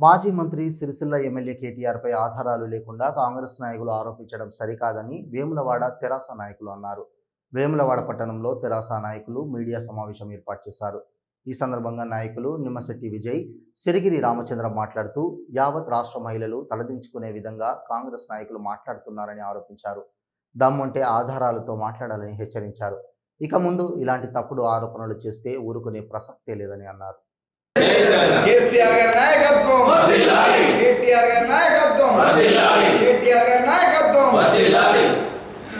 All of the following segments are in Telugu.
మాజీ మంత్రి సిరిసిల్ల ఎమ్మెల్యే కేటీఆర్పై ఆధారాలు లేకుండా కాంగ్రెస్ నాయకులు ఆరోపించడం సరికాదని వేములవాడ తెరాస నాయకులు అన్నారు. వేములవాడ పట్టణంలో తెరాస నాయకులు మీడియా సమావేశం ఏర్పాటు చేశారు. ఈ సందర్భంగా నాయకులు నిమ్మశెట్టి విజయ్ సిరిగిరి రామచంద్ర మాట్లాడుతూ యావత్ రాష్ట్ర మహిళలు తలదించుకునే విధంగా కాంగ్రెస్ నాయకులు మాట్లాడుతున్నారని ఆరోపించారు. దమ్ముంటే ఆధారాలతో మాట్లాడాలని హెచ్చరించారు. ఇక ముందు ఇలాంటి తప్పుడు ఆరోపణలు చేస్తే ఊరుకునే ప్రసక్తే లేదని అన్నారు. కేసీఆర్ గారి నాయకత్వం. కేటీఆర్ గారి నాయకత్వం. కేటీఆర్ గారి నాయకత్వం.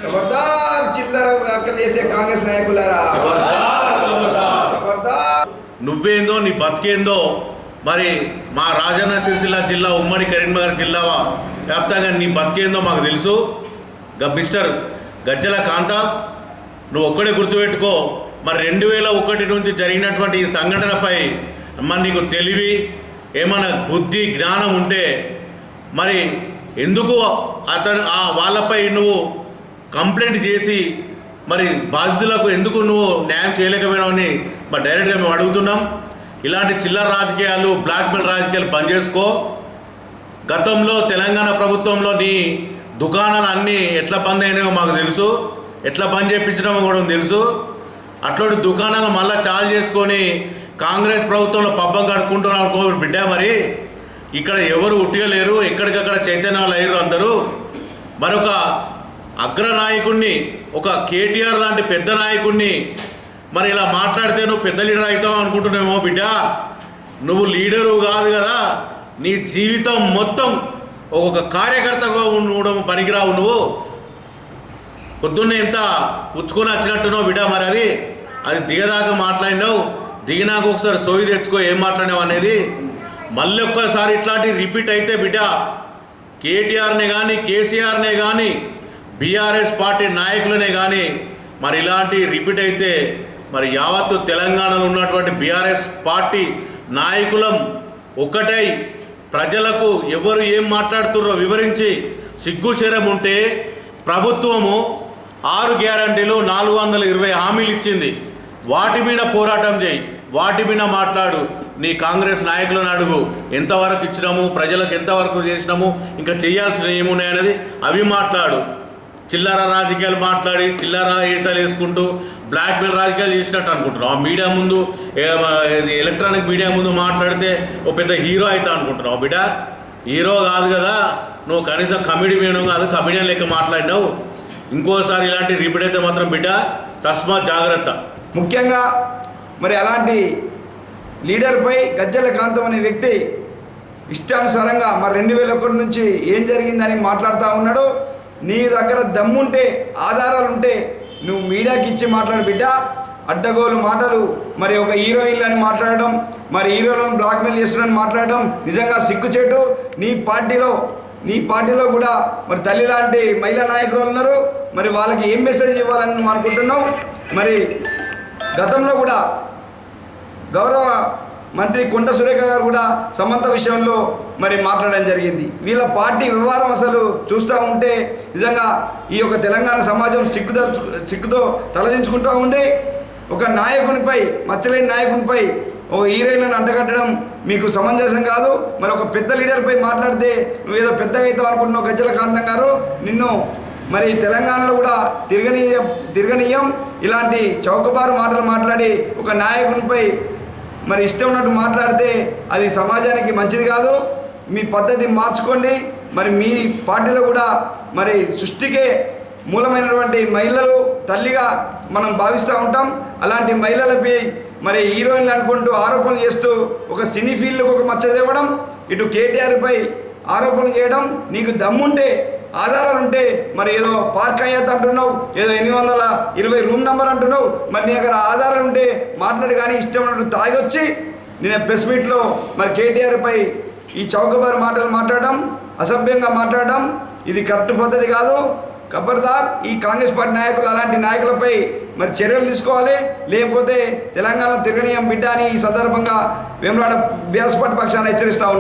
ఖబర్దార్ చిల్లర వ్యాఖ్యలు చేసే కాంగ్రెస్ నాయకులారా? నువ్వేందో నీ బతికేందో మరి మా రాజన్న సిరిసిల్ల జిల్లా ఉమ్మడి కరీంనగర్ జిల్లా వ్యాప్తంగా నీ బతికేందో మాకు తెలుసు. గ మిస్టర్ గజ్జల కాంత నువ్వు ఒక్కడే గుర్తుపెట్టుకో. మరి రెండు వేల ఒకటి నుంచి జరిగినటువంటి ఈ సంఘటనపై అమ్మ నీకు తెలివి ఏమైనా బుద్ధి జ్ఞానం ఉంటే మరి ఎందుకు అతను ఆ వాళ్ళపై నువ్వు కంప్లైంట్ చేసి మరి బాధితులకు ఎందుకు నువ్వు న్యాయం చేయలేకపోయినావని మరి డైరెక్ట్గా మేము అడుగుతున్నాం. ఇలాంటి చిల్లర రాజకీయాలు బ్లాక్మెయిల్ రాజకీయాలు బంద్ చేసుకో. గతంలో తెలంగాణ ప్రభుత్వంలో నీ దుకాణాలు అన్నీ ఎట్లా బంద్ అయినాయో మాకు తెలుసు. ఎట్లా బంద్ చేయించడమో కూడా తెలుసు. అట్లాంటి దుకాణాలు మళ్ళీ చాలు చేసుకొని కాంగ్రెస్ ప్రభుత్వంలో పబ్బం కడుక్కుంటున్నాం అనుకో బిడ్డ మరి. ఇక్కడ ఎవరు ఉట్టిగా లేరు ఎక్కడికక్కడ చైతన్యాలు అయ్యారు అందరూ. మరొక అగ్రనాయకుడిని ఒక కేటీఆర్ లాంటి పెద్ద నాయకుణ్ణి మరి ఇలా మాట్లాడితే నువ్వు పెద్ద లీడర్ అవుతావు అనుకుంటున్నామో బిడ్డ. నువ్వు లీడరు కాదు కదా. నీ జీవితం మొత్తం ఒక కార్యకర్తగా ఉండడం పనికిరావు నువ్వు. పొద్దున్నే ఎంత పుచ్చుకొని వచ్చినట్టునో బిడ్డ మరి అది. అది దిగదాకా మాట్లాడినావు. దిగినాక ఒకసారి సోయి తెచ్చుకో ఏం మాట్లాడినావు అనేది మళ్ళీ ఒక్కసారి ఇట్లాంటి రిపీట్ అయితే బిడ్డ కేటీఆర్నే కానీ కేసీఆర్నే కానీ బీఆర్ఎస్ పార్టీ నాయకులనే కానీ మరి ఇలాంటి రిపీట్ అయితే మరి యావత్తు తెలంగాణలో ఉన్నటువంటి బీఆర్ఎస్ పార్టీ నాయకులం ఒక్కటై ప్రజలకు ఎవరు ఏం మాట్లాడుతున్నారో వివరించి సిగ్గుశరం ఉంటే ప్రభుత్వము ఆరు గ్యారంటీలు నాలుగు వందల ఇరవై హామీలు ఇచ్చింది. వాటి మీద పోరాటం చేయి. వాటి మీద మాట్లాడు. నీ కాంగ్రెస్ నాయకులను అడుగు. ఎంతవరకు ఇచ్చినాము? ప్రజలకు ఎంతవరకు చేసినాము? ఇంకా చేయాల్సిన ఏమున్నాయనేది అవి మాట్లాడు. చిల్లర రాజకీయాలు మాట్లాడి చిల్లర వేసాలు వేసుకుంటూ బ్లాక్ మెయిల్ రాజకీయాలు చేసినట్టు అనుకుంటున్నావు. ఆ మీడియా ముందు ఇది ఎలక్ట్రానిక్ మీడియా ముందు మాట్లాడితే ఓ పెద్ద హీరో అవుతా అనుకుంటున్నావు బిడ్డ. హీరో కాదు కదా. నువ్వు కనీసం కమెడీ మీడియం కాదు కమెడియన్ లెక్క మాట్లాడినావు. ఇంకోసారి ఇలాంటి రిపీట్ అయితే మాత్రం బిడ్డ తస్మాత్ జాగ్రత్త. ముఖ్యంగా మరి అలాంటి లీడర్పై గజ్జల కాంతం అనే వ్యక్తి ఇష్టానుసారంగా మరి రెండు వేల ఒకటి నుంచి ఏం జరిగిందని మాట్లాడుతూ ఉన్నాడు నీ దగ్గర దమ్ముంటే ఆధారాలు ఉంటే నువ్వు మీడియాకి ఇచ్చి మాట్లాడు బిడ్డ. అడ్డగోలు మాటలు మరి ఒక హీరోయిన్లని మాట్లాడడం మరి హీరోలను బ్లాక్మెయిల్ చేస్తున్నాను మాట్లాడడం నిజంగా సిగ్గుచేటు. నీ పార్టీలో నీ పార్టీలో కూడా మరి తల్లి లాంటి మహిళా నాయకులు ఉన్నారు. మరి వాళ్ళకి ఏం మెసేజ్ ఇవ్వాలని అనుకుంటున్నావు? మరి గతంలో కూడా గౌరవ మంత్రి కొండ సురేఖ గారు కూడా సమంత విషయంలో మరి మాట్లాడడం జరిగింది. వీళ్ళ పార్టీ వ్యవహారం అసలు చూస్తూ ఉంటే నిజంగా ఈ యొక్క తెలంగాణ సమాజం సిగ్గుద సిగ్గుతో తలదించుకుంటూ ఉంది. ఒక నాయకునిపై మచ్చలేని నాయకునిపై ఓ హీరోయిన్లను అంటగట్టడం మీకు సమంజసం కాదు. మరి ఒక పెద్ద లీడర్పై మాట్లాడితే నువ్వు ఏదో పెద్దగా అవుతావు అనుకుంటున్నావు గజ్జల కాంతం గారు. నిన్ను మరి తెలంగాణలో కూడా తిరగనీయ తిరగనీయం ఇలాంటి చౌకబారు మాటలు మాట్లాడి ఒక నాయకునిపై మరి ఇష్టం ఉన్నట్టు మాట్లాడితే అది సమాజానికి మంచిది కాదు. మీ పద్ధతి మార్చుకోండి. మరి మీ పార్టీలో కూడా మరి సృష్టికే మూలమైనటువంటి మహిళలు తల్లిగా మనం భావిస్తూ ఉంటాం. అలాంటి మహిళలపై మరి హీరోయిన్లు అనుకుంటూ ఆరోపణలు చేస్తూ ఒక సినీ ఫీల్డ్కి ఒక మచ్చ తేవడం ఇటు కేటీఆర్పై ఆరోపణలు చేయడం నీకు దమ్ముంటే ఆధారాలు ఉంటే మరి ఏదో పార్క్ అయ్యేది అంటున్నావు ఏదో ఎనిమిది వందల ఇరవై రూమ్ నెంబర్ అంటున్నావు మరి నీ దగ్గర ఆధారాలు ఉంటే మాట్లాడి కానీ ఇష్టమైనట్టు తాగొచ్చి నేను ప్రెస్ మీట్లో మరి కేటీఆర్పై ఈ చౌకబారి మాటలు మాట్లాడడం అసభ్యంగా మాట్లాడడం ఇది కరెక్ట్ పద్ధతి కాదు. ఖబర్దార్ ఈ కాంగ్రెస్ పార్టీ నాయకులు అలాంటి నాయకులపై మరి చర్యలు తీసుకోవాలి. లేకపోతే తెలంగాణ తిరగనీయం బిడ్డ అని ఈ సందర్భంగా వేములాడ బీఆర్ఎస్ పార్టీ పక్షాన్ని హెచ్చరిస్తా ఉన్నాం.